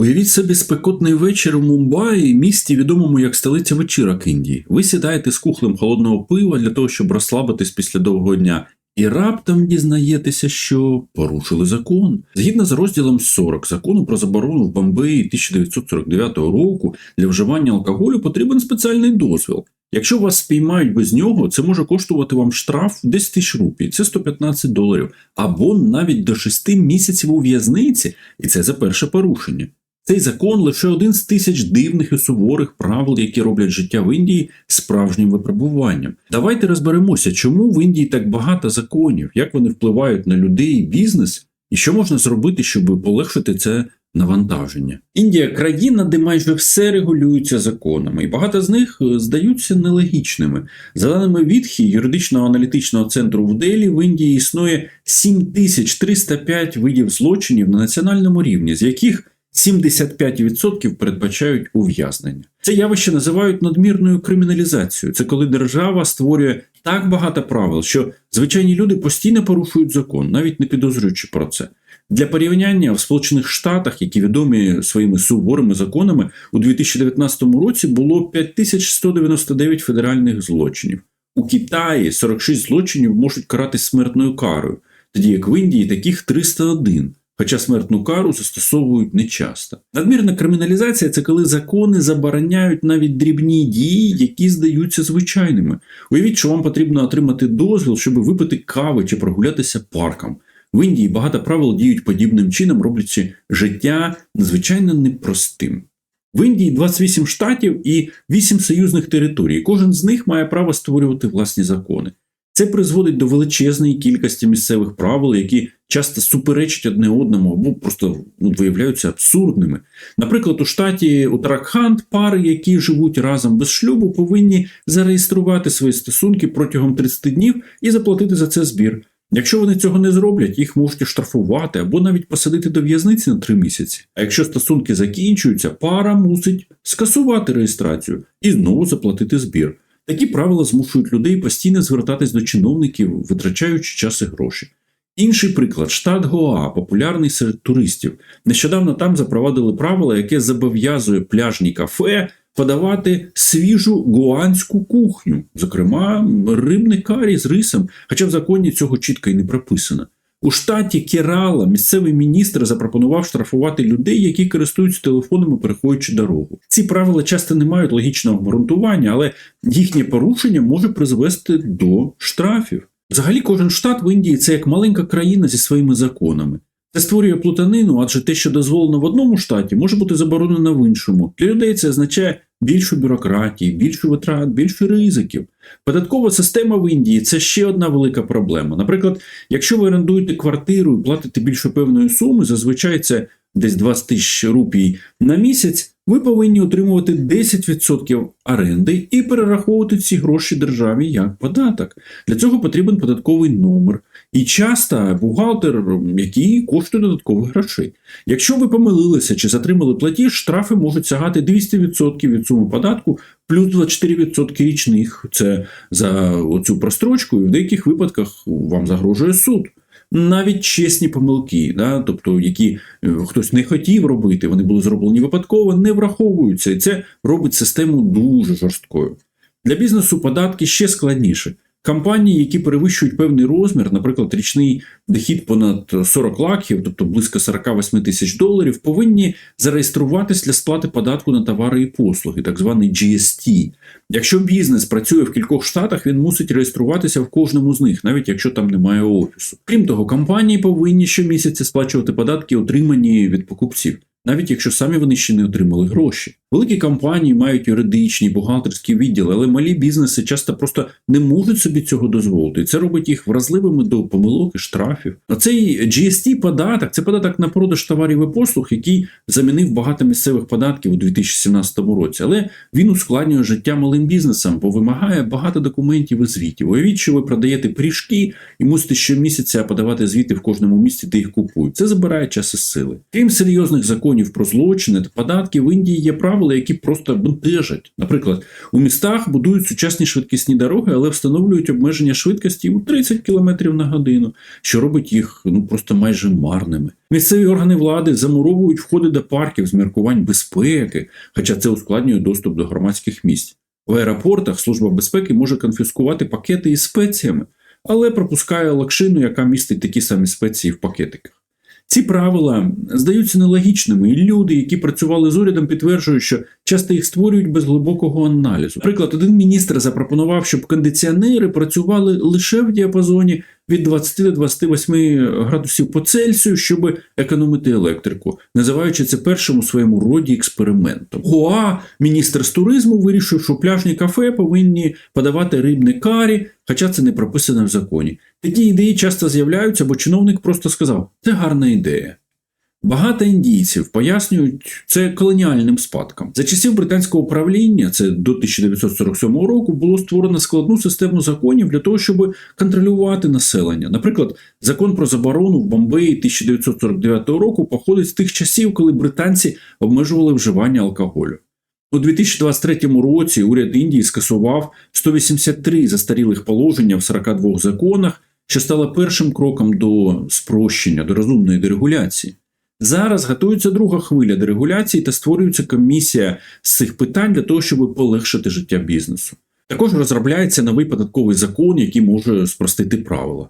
Уявіть собі спекотний вечір у Мумбаї, місті, відомому як столиця вечірок Індії. Ви сідаєте з кухлем холодного пива для того, щоб розслабитись після довгого дня, і раптом дізнаєтеся, що порушили закон. Згідно з розділом 40 закону про заборону в Бомбеї 1949 року для вживання алкоголю потрібен спеціальний дозвіл. Якщо вас спіймають без нього, це може коштувати вам штраф 10 тисяч рупій, це 115 доларів, або навіть до 6 місяців у в'язниці, і це за перше порушення. Цей закон лише один з тисяч дивних і суворих правил, які роблять життя в Індії справжнім випробуванням. Давайте розберемося, чому в Індії так багато законів, як вони впливають на людей і бізнес, і що можна зробити, щоб полегшити це навантаження. Індія країна, де майже все регулюється законами, і багато з них е, здаються нелогічними. За даними Відхі, юридичного аналітичного центру в Делі, в Індії існує 7305 видів злочинів на національному рівні, з яких 75% передбачають ув'язнення. Це явище називають надмірною криміналізацією. Це коли держава створює так багато правил, що звичайні люди постійно порушують закон, навіть не підозрюючи про це. Для порівняння в Сполучених Штатах, які відомі своїми суворими законами, у 2019 році було 5199 федеральних злочинів. У Китаї 46 злочинів можуть каратись смертною карою, тоді як в Індії таких 301 хоча смертну кару застосовують нечасто. Надмірна криміналізація це коли закони забороняють навіть дрібні дії, які здаються звичайними. Уявіть, що вам потрібно отримати дозвіл, щоб випити кави чи прогулятися парком. В Індії багато правил діють подібним чином, роблячи життя надзвичайно непростим. В Індії 28 штатів і 8 союзних територій. Кожен з них має право створювати власні закони. Це призводить до величезної кількості місцевих правил, які часто суперечать одне одному або просто ну, виявляються абсурдними. Наприклад, у штаті Утаракханд пари, які живуть разом без шлюбу, повинні зареєструвати свої стосунки протягом 30 днів і заплатити за це збір. Якщо вони цього не зроблять, їх можуть штрафувати або навіть посадити до в'язниці на 3 місяці. А якщо стосунки закінчуються, пара мусить скасувати реєстрацію і знову заплатити збір. Такі правила змушують людей постійно звертатись до чиновників, витрачаючи час і гроші. Інший приклад штат Гоа, популярний серед туристів. Нещодавно там запровадили правило, яке зобов'язує пляжні кафе подавати свіжу гуанську кухню, зокрема рибний карі з рисом, хоча в законі цього чітко і не прописано. У штаті Керала місцевий міністр запропонував штрафувати людей, які користуються телефонами, переходячи дорогу. Ці правила часто не мають логічного обґрунтування, але їхнє порушення може призвести до штрафів. Взагалі, кожен штат в Індії це як маленька країна зі своїми законами. Це створює плутанину, адже те, що дозволено в одному штаті, може бути заборонено в іншому. Для людей це означає більшу бюрократії, більшу витрат, більше ризиків. Податкова система в Індії це ще одна велика проблема. Наприклад, якщо ви орендуєте квартиру і платите більше певної суми, зазвичай це десь 20 тисяч рупій на місяць, ви повинні отримувати 10% оренди і перераховувати ці гроші державі як податок. Для цього потрібен податковий номер. І часто бухгалтер, який коштує додаткових грошей. Якщо ви помилилися чи затримали платіж, штрафи можуть сягати 200% від суми податку, плюс 24% річних. Це за оцю прострочку, і в деяких випадках вам загрожує суд. Навіть чесні помилки, да, тобто які е, хтось не хотів робити, вони були зроблені випадково, не враховуються, і це робить систему дуже жорсткою. Для бізнесу податки ще складніше. Компанії, які перевищують певний розмір, наприклад, річний дохід понад 40 лаків, тобто близько 48 тисяч доларів, повинні зареєструватись для сплати податку на товари і послуги, так званий GST. Якщо бізнес працює в кількох штатах, він мусить реєструватися в кожному з них, навіть якщо там немає офісу. Крім того, компанії повинні щомісяця сплачувати податки, отримані від покупців навіть якщо самі вони ще не отримали гроші. Великі компанії мають юридичні, бухгалтерські відділи, але малі бізнеси часто просто не можуть собі цього дозволити. Це робить їх вразливими до помилок і штрафів. А цей GST податок це податок на продаж товарів і послуг, який замінив багато місцевих податків у 2017 році. Але він ускладнює життя малим бізнесам, бо вимагає багато документів і звітів. Уявіть, що ви продаєте пріжки і мусите щомісяця подавати звіти в кожному місці, де їх купують. Це забирає час і сили. Крім серйозних законів законів про злочини та податки в Індії є правила, які просто бентежать. Наприклад, у містах будують сучасні швидкісні дороги, але встановлюють обмеження швидкості у 30 км на годину, що робить їх ну просто майже марними. Місцеві органи влади замуровують входи до парків з міркувань безпеки, хоча це ускладнює доступ до громадських місць. В аеропортах служба безпеки може конфіскувати пакети із спеціями, але пропускає лакшину, яка містить такі самі спеції в пакетиках. Ці правила здаються нелогічними, і люди, які працювали з урядом, підтверджують, що часто їх створюють без глибокого аналізу. Наприклад, один міністр запропонував, щоб кондиціонери працювали лише в діапазоні від 20 до 28 градусів по Цельсію, щоб економити електрику, називаючи це першим у своєму роді експериментом. Гоа, міністр з туризму, вирішив, що пляжні кафе повинні подавати рибне карі, хоча це не прописано в законі. Такі ідеї часто з'являються, бо чиновник просто сказав: це гарна ідея. Багато індійців пояснюють це колоніальним спадком. За часів британського правління, це до 1947 року, було створено складну систему законів для того, щоб контролювати населення. Наприклад, закон про заборону в Бомбеї 1949 року походить з тих часів, коли британці обмежували вживання алкоголю. У 2023 році уряд Індії скасував 183 застарілих положення в 42 законах, що стало першим кроком до спрощення, до розумної дерегуляції. Зараз готується друга хвиля дерегуляції та створюється комісія з цих питань для того, щоб полегшити життя бізнесу. Також розробляється новий податковий закон, який може спростити правила.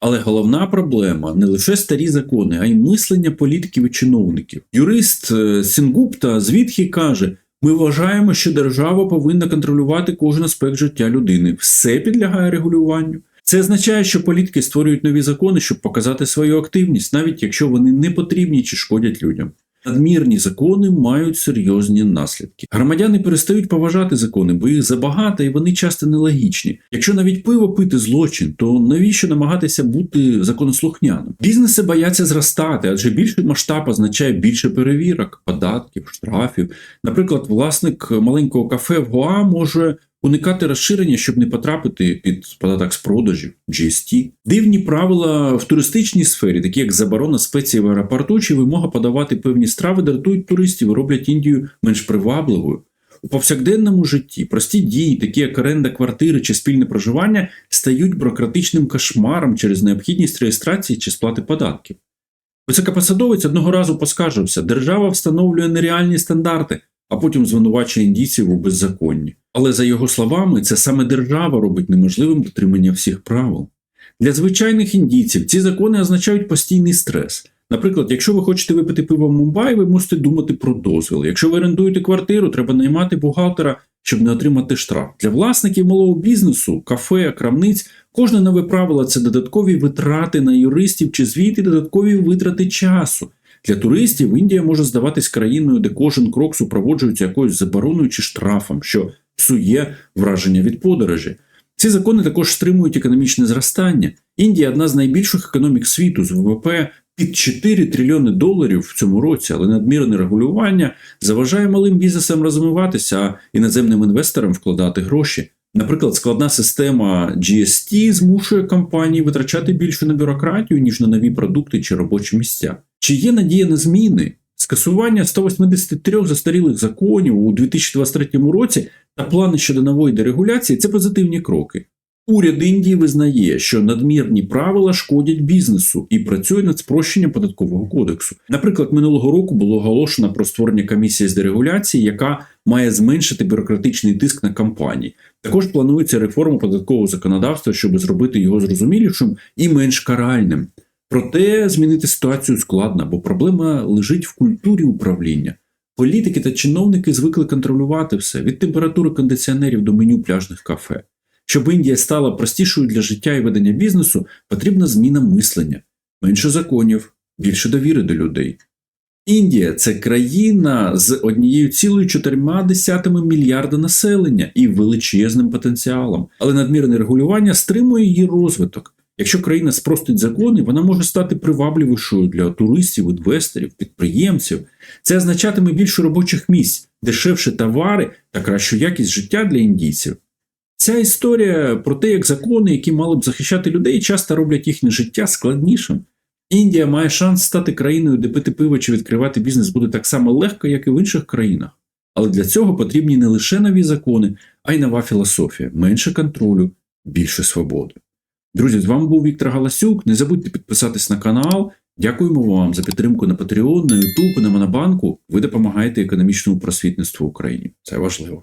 Але головна проблема не лише старі закони, а й мислення політиків і чиновників. Юрист е, Сінгупта звідки каже: ми вважаємо, що держава повинна контролювати кожен аспект життя людини. Все підлягає регулюванню. Це означає, що політики створюють нові закони, щоб показати свою активність, навіть якщо вони не потрібні чи шкодять людям. Надмірні закони мають серйозні наслідки. Громадяни перестають поважати закони, бо їх забагато і вони часто нелогічні. Якщо навіть пиво пити злочин, то навіщо намагатися бути законослухняним? Бізнеси бояться зростати, адже більший масштаб означає більше перевірок, податків, штрафів. Наприклад, власник маленького кафе в Гоа може уникати розширення, щоб не потрапити під податок з продажів, GST. Дивні правила в туристичній сфері, такі як заборона спецій в аеропорту чи вимога подавати певні страви, дратують туристів і роблять Індію менш привабливою. У повсякденному житті прості дії, такі як оренда квартири чи спільне проживання, стають бюрократичним кошмаром через необхідність реєстрації чи сплати податків. Високопосадовець одного разу поскаржився, держава встановлює нереальні стандарти, а потім звинувачує індійців у беззаконні. Але за його словами, це саме держава робить неможливим дотримання всіх правил. Для звичайних індійців ці закони означають постійний стрес. Наприклад, якщо ви хочете випити пиво в Мумбаї, ви мусите думати про дозвіл. Якщо ви орендуєте квартиру, треба наймати бухгалтера, щоб не отримати штраф. Для власників малого бізнесу, кафе, крамниць, кожне нове правило це додаткові витрати на юристів чи звіти, додаткові витрати часу. Для туристів Індія може здаватись країною, де кожен крок супроводжується якоюсь забороною чи штрафом, що псує враження від подорожі. Ці закони також стримують економічне зростання. Індія одна з найбільших економік світу з ВВП під 4 трильйони доларів в цьому році, але надмірне регулювання заважає малим бізнесам розвиватися, а іноземним інвесторам вкладати гроші. Наприклад, складна система GST змушує компанії витрачати більше на бюрократію, ніж на нові продукти чи робочі місця. Чи є надія на зміни? Скасування 183 застарілих законів у 2023 році та плани щодо нової дерегуляції це позитивні кроки. Уряд Індії визнає, що надмірні правила шкодять бізнесу і працює над спрощенням податкового кодексу. Наприклад, минулого року було оголошено про створення комісії з дерегуляції, яка має зменшити бюрократичний тиск на компанії. Також планується реформа податкового законодавства, щоб зробити його зрозумілішим і менш каральним. Проте змінити ситуацію складно, бо проблема лежить в культурі управління. Політики та чиновники звикли контролювати все від температури кондиціонерів до меню пляжних кафе. Щоб Індія стала простішою для життя і ведення бізнесу, потрібна зміна мислення, менше законів, більше довіри до людей. Індія це країна з однією цілою чотирма десятими мільярда населення і величезним потенціалом, але надмірне регулювання стримує її розвиток. Якщо країна спростить закони, вона може стати привабливішою для туристів, інвесторів, підприємців. Це означатиме більше робочих місць, дешевші товари та кращу якість життя для індійців. Ця історія про те, як закони, які мали б захищати людей, часто роблять їхнє життя складнішим. Індія має шанс стати країною, де пити пиво чи відкривати бізнес буде так само легко, як і в інших країнах. Але для цього потрібні не лише нові закони, а й нова філософія, менше контролю, більше свободи. Друзі, з вами був Віктор Галасюк. Не забудьте підписатись на канал. Дякуємо вам за підтримку на Patreon, на YouTube, на Монобанку. Ви допомагаєте економічному просвітництву в Україні. Це важливо.